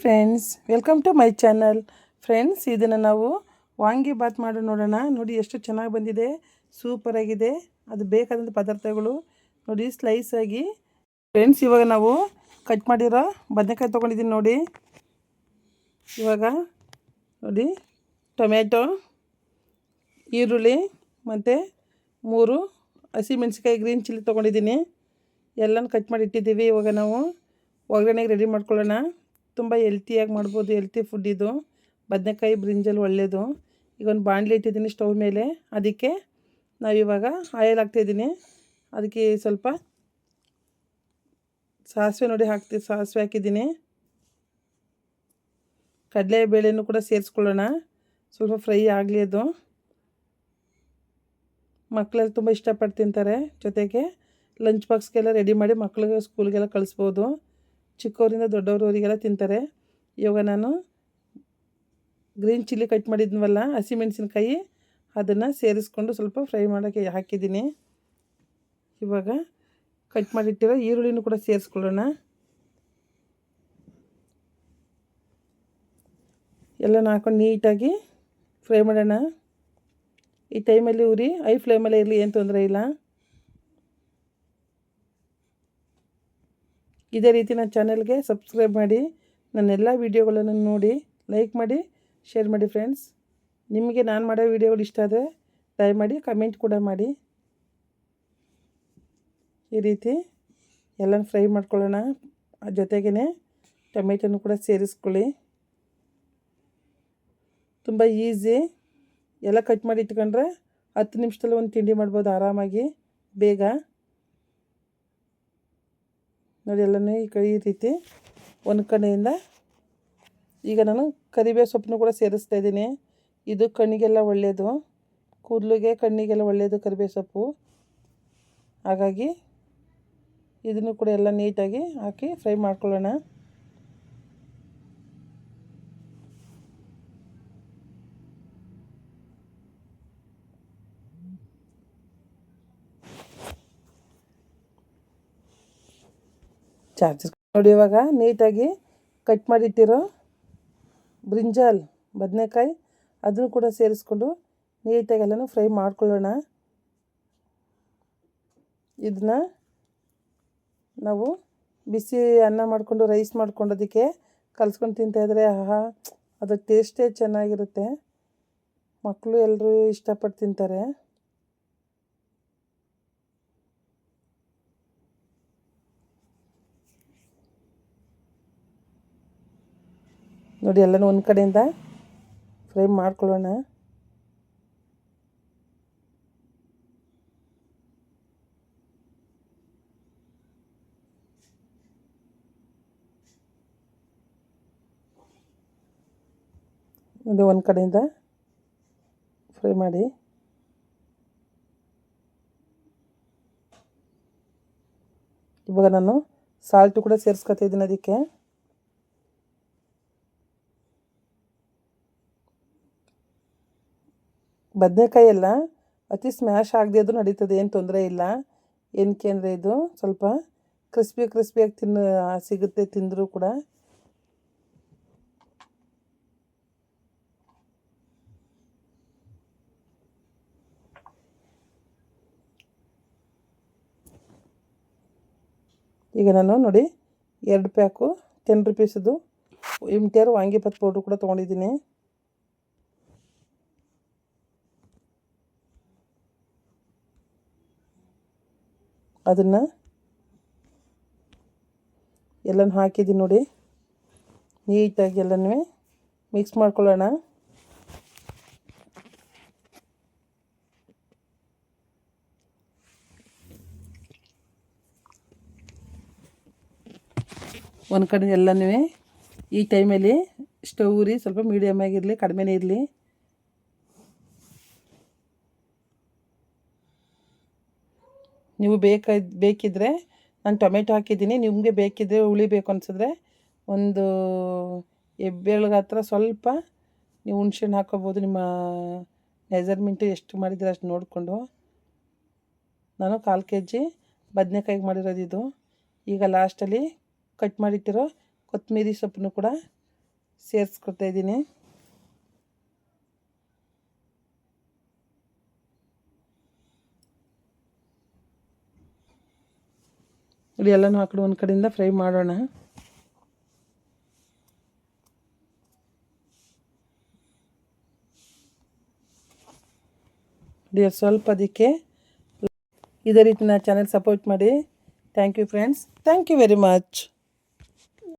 Friends welcome to my channel friends ಇದನ್ನು ನಾವು ವಾಂಗಿ ಬಾತ್ ಮಾಡಿ ನೋಡೋಣ. ನೋಡಿ ಎಷ್ಟು ಚೆನ್ನಾಗಿ ಬಂದಿದೆ. ಸೂಪರಾಗಿದೆ ಅದು ಬೇಕಾದಂಥ ಪದಾರ್ಥಗಳು. ನೋಡಿ ಸ್ಲೈಸ್ ಆಗಿ. ಫ್ರೆಂಡ್ಸ್ ಇವಾಗ ನಾವು ಕಟ್ ಮಾಡಿರೋ ಬದನೆಕಾಯಿ ತೊಗೊಂಡಿದ್ದೀನಿ ನೋಡಿ. ಇವಾಗ ನೋಡಿ, ಟೊಮ್ಯಾಟೊ, ಈರುಳ್ಳಿ ಮತ್ತು ಮೂರು ಹಸಿಮೆಣ್ಸಿಕಾಯಿ ಗ್ರೀನ್ ಚಿಲ್ಲಿ ತೊಗೊಂಡಿದ್ದೀನಿ ಎಲ್ಲನೂ ಕಟ್ ಮಾಡಿ ಇಟ್ಟಿದ್ದೀವಿ. ಇವಾಗ ನಾವು ಒಗ್ಗರಣೆಗೆ ರೆಡಿ ಮಾಡ್ಕೊಳ್ಳೋಣ. ತುಂಬ ಹೆಲ್ತಿಯಾಗಿ ಮಾಡ್ಬೋದು ಹೆಲ್ತಿ ಫುಡ್ ಇದು. ಬದನೆಕಾಯಿ ಬ್ರಿಂಜಲ್ ಒಳ್ಳೆಯದು ಈಗ ಒಂದು ಬಾಣಲಿ ಇಟ್ಟಿದ್ದೀನಿ ಸ್ಟವ್ ಮೇಲೆ. ಅದಕ್ಕೆ ನಾವಿವಾಗ ಆಯಿಲ್ ಹಾಕ್ತಾಯಿದ್ದೀನಿ ಅದಕ್ಕೆ ಸ್ವಲ್ಪ ಸಾಸಿವೆ ನೋಡಿ ಹಾಕ್ತೀವಿ ಸಾಸಿವೆ ಹಾಕಿದ್ದೀನಿ. ಕಡಲೆಬೇಳೆನೂ ಕೂಡ ಸೇರಿಸ್ಕೊಳ್ಳೋಣ. ಸ್ವಲ್ಪ ಫ್ರೈ ಆಗಲಿ ಅದು. ಮಕ್ಕಳೆಲ್ಲ ತುಂಬ ಇಷ್ಟಪಟ್ಟು ತಿಂತಾರೆ. ಜೊತೆಗೆ ಲಂಚ್ ಬಾಕ್ಸ್ಗೆಲ್ಲ ರೆಡಿ ಮಾಡಿ ಮಕ್ಕಳಿಗೆ ಸ್ಕೂಲ್ಗೆಲ್ಲ ಕಳಿಸ್ಬೋದು. ಚಿಕ್ಕವರಿಂದ ದೊಡ್ಡವರವರಿಗೆಲ್ಲ ತಿಂತಾರೆ. ಇವಾಗ ನಾನು ಗ್ರೀನ್ ಚಿಲ್ಲಿ ಕಟ್ ಮಾಡಿದ್ನವಲ್ಲ ಹಸಿಮೆಣಸಿನ್ಕಾಯಿ ಅದನ್ನು ಸೇರಿಸ್ಕೊಂಡು ಸ್ವಲ್ಪ ಫ್ರೈ ಮಾಡೋಕ್ಕೆ ಹಾಕಿದ್ದೀನಿ. ಇವಾಗ ಕಟ್ ಮಾಡಿಟ್ಟಿರೋ ಈರುಳ್ಳಿನೂ ಕೂಡ ಸೇರಿಸ್ಕೊಳ್ಳೋಣ. ಎಲ್ಲನೂ ಹಾಕೊಂಡು ನೀಟಾಗಿ ಫ್ರೈ ಮಾಡೋಣ. ಈ ಟೈಮಲ್ಲಿ ಉರಿ ಐ ಫ್ಲೇಮಲ್ಲೇ ಇರಲಿ, ಏನು ತೊಂದರೆ ಇಲ್ಲ. ಇದೇ ರೀತಿ ನನ್ನ ಚಾನಲ್ಗೆ ಸಬ್ಸ್ಕ್ರೈಬ್ ಮಾಡಿ ನನ್ನೆಲ್ಲ ವೀಡಿಯೋಗಳನ್ನು ನೋಡಿ ಲೈಕ್ ಮಾಡಿ ಶೇರ್ ಮಾಡಿ ಫ್ರೆಂಡ್ಸ್ ನಿಮಗೆ ನಾನು ಮಾಡೋ ವೀಡಿಯೋಗಳು ಇಷ್ಟ ಆದರೆ ದಯಮಾಡಿ ಕಮೆಂಟ್ ಕೂಡ ಮಾಡಿ. ಈ ರೀತಿ ಎಲ್ಲ ಫ್ರೈ ಮಾಡ್ಕೊಳ್ಳೋಣ. ಜೊತೆಗೇ ಟೊಮೆಟೊನು ಕೂಡ ಸೇರಿಸ್ಕೊಳ್ಳಿ. ತುಂಬ ಈಸಿ ಎಲ್ಲ ಕಟ್ ಮಾಡಿ ಇಟ್ಕೊಂಡ್ರೆ ಹತ್ತು ನಿಮಿಷದಲ್ಲಿ ಒಂದು ತಿಂಡಿ ಮಾಡ್ಬೋದು ಆರಾಮಾಗಿ, ಬೇಗ. ನೋಡಿ, ಎಲ್ಲನೂ ಈ ಕಡೆ ಈ ರೀತಿ ಒಂದು ಕಡೆಯಿಂದ ಈಗ ನಾನು ಕರಿಬೇವು ಸೊಪ್ಪನ್ನು ಕೂಡ ಸೇರಿಸ್ತಾ ಇದ್ದೀನಿ. ಇದು ಕಣ್ಣಿಗೆಲ್ಲ ಒಳ್ಳೆಯದು ಕೂದಲಿಗೆ ಕಣ್ಣಿಗೆಲ್ಲ ಒಳ್ಳೆಯದು ಕರಿಬೇವು ಸೊಪ್ಪು. ಹಾಗಾಗಿ ಇದನ್ನು ಕೂಡ ಎಲ್ಲ ನೀಟಾಗಿ ಹಾಕಿ ಫ್ರೈ ಮಾಡ್ಕೊಳ್ಳೋಣ. ಚಾರ್ಜರ್ ನೋಡಿ ಇವಾಗ ನೀಟಾಗಿ ಕಟ್ ಮಾಡಿಟ್ಟಿರೋ ಬ್ರಿಂಜಾಲ್, ಬದನೆಕಾಯಿ ಅದನ್ನು ಕೂಡ ಸೇರಿಸ್ಕೊಂಡು ನೀಟಾಗಿ ಎಲ್ಲನೂ ಫ್ರೈ ಮಾಡ್ಕೊಳ್ಳೋಣ. ಇದನ್ನ ನಾವು ಬಿಸಿ ಅನ್ನ ಮಾಡಿಕೊಂಡು ರೈಸ್ ಮಾಡ್ಕೊಂಡೋದಕ್ಕೆ ಕಲ್ಸ್ಕೊಂಡು ತಿಂತಾಯಿದ್ರೆ ಆಹಾ, ಅದರ ಟೇಸ್ಟೇ ಚೆನ್ನಾಗಿರುತ್ತೆ. ಮಕ್ಕಳು ಎಲ್ಲರೂ ಇಷ್ಟಪಟ್ಟು ತಿಂತಾರೆ. ನೋಡಿ, ಎಲ್ಲನೂ ಒಂದು ಕಡೆಯಿಂದ ಫ್ರೈ ಮಾಡ್ಕೊಳ್ಳೋಣ. ಇದು ಒಂದು ಕಡೆಯಿಂದ ಫ್ರೈ ಮಾಡಿ. ಇವಾಗ ನಾನು ಸಾಲ್ಟು ಕೂಡ ಸೇರಿಸ್ಕೊತಿದ್ದೀನಿ ಅದಕ್ಕೆ. ಬದನೆಕಾಯಿ ಎಲ್ಲ ಅತಿ ಸ್ಮ್ಯಾಶ್ ಆಗದೆ ಅದು ನಡೀತದೆ, ಏನು ತೊಂದರೆ ಇಲ್ಲ. ಏನಕ್ಕೆ ಅಂದರೆ ಇದು, ಸ್ವಲ್ಪ ಕ್ರಿಸ್ಪಿ ಕ್ರಿಸ್ಪಿಯಾಗಿ ತಿನ್ನ, ಸಿಗುತ್ತೆ ತಿಂದರೂ ಕೂಡ. ಈಗ ನಾನು ನೋಡಿ, ಎರಡು ಪ್ಯಾಕು ಟೆನ್ ರುಪೀಸದು ಎಂ ವಾಂಗಿಪತ್ ಪೌಡ್ರು ಕೂಡ ತೊಗೊಂಡಿದ್ದೀನಿ. ಅದನ್ನು ಎಲ್ಲನೂ ಹಾಕಿದ್ದೀನಿ ನೋಡಿ. ನೀಟಾಗಿ ಎಲ್ಲನೂ ಮಿಕ್ಸ್ ಮಾಡ್ಕೊಳ್ಳೋಣ. ಒಂದು ಕಡೆ ಎಲ್ಲನೂ ಈ ಟೈಮಲ್ಲಿ ಸ್ಟವ್ ಉರಿ ಸ್ವಲ್ಪ ಮೀಡಿಯಮ್ ಆಗಿರಲಿ, ಕಡಿಮೆನೇ ಇರಲಿ. ನೀವು ಬೇಕಾದ ಬೇಕಿದ್ದರೆ ನಾನು ಟೊಮೆಟೊ ಹಾಕಿದ್ದೀನಿ, ನಿಮಗೆ ಬೇಕಿದ್ದರೆ ಹುಳಿ ಬೇಕು ಅನಿಸಿದ್ರೆ ಒಂದು ಹೆಬ್ಬೆಳ್ಗೆ ಹತ್ರ ಸ್ವಲ್ಪ ನೀವು ಹುಣ್ಸೆಹಣ್ಣು ಹಾಕೋಬೋದು, ನಿಮ್ಮ ಮೆಜರ್ಮೆಂಟು ಎಷ್ಟು ಮಾಡಿದ್ರೆ ಅಷ್ಟು ನೋಡಿಕೊಂಡು. ನಾನು ಕಾಲು ಕೆ ಜಿ ಬದನೆಕಾಯಿಗೆ ಮಾಡಿರೋದು ಇದು. ಈಗ ಲಾಸ್ಟಲ್ಲಿ ಕಟ್ ಮಾಡಿಟ್ಟಿರೋ ಕೊತ್ತಂಬರಿ ಸೊಪ್ಪನ್ನು ಕೂಡ ಸೇರಿಸ್ಕೊತಾ ನೋಡಿ ಎಲ್ಲನೂ ಆ ಒಂದು ಕಡೆಯಿಂದ ಫ್ರೈ ಮಾಡೋಣ. ಡಿಯರ್ ಸ್ವಲ್ಪ ಅದಕ್ಕೆ ಇದೇ ರೀತಿ ನಾನು ಚಾನೆಲ್ ಸಪೋರ್ಟ್ ಮಾಡಿ. Thank you friends thank you very much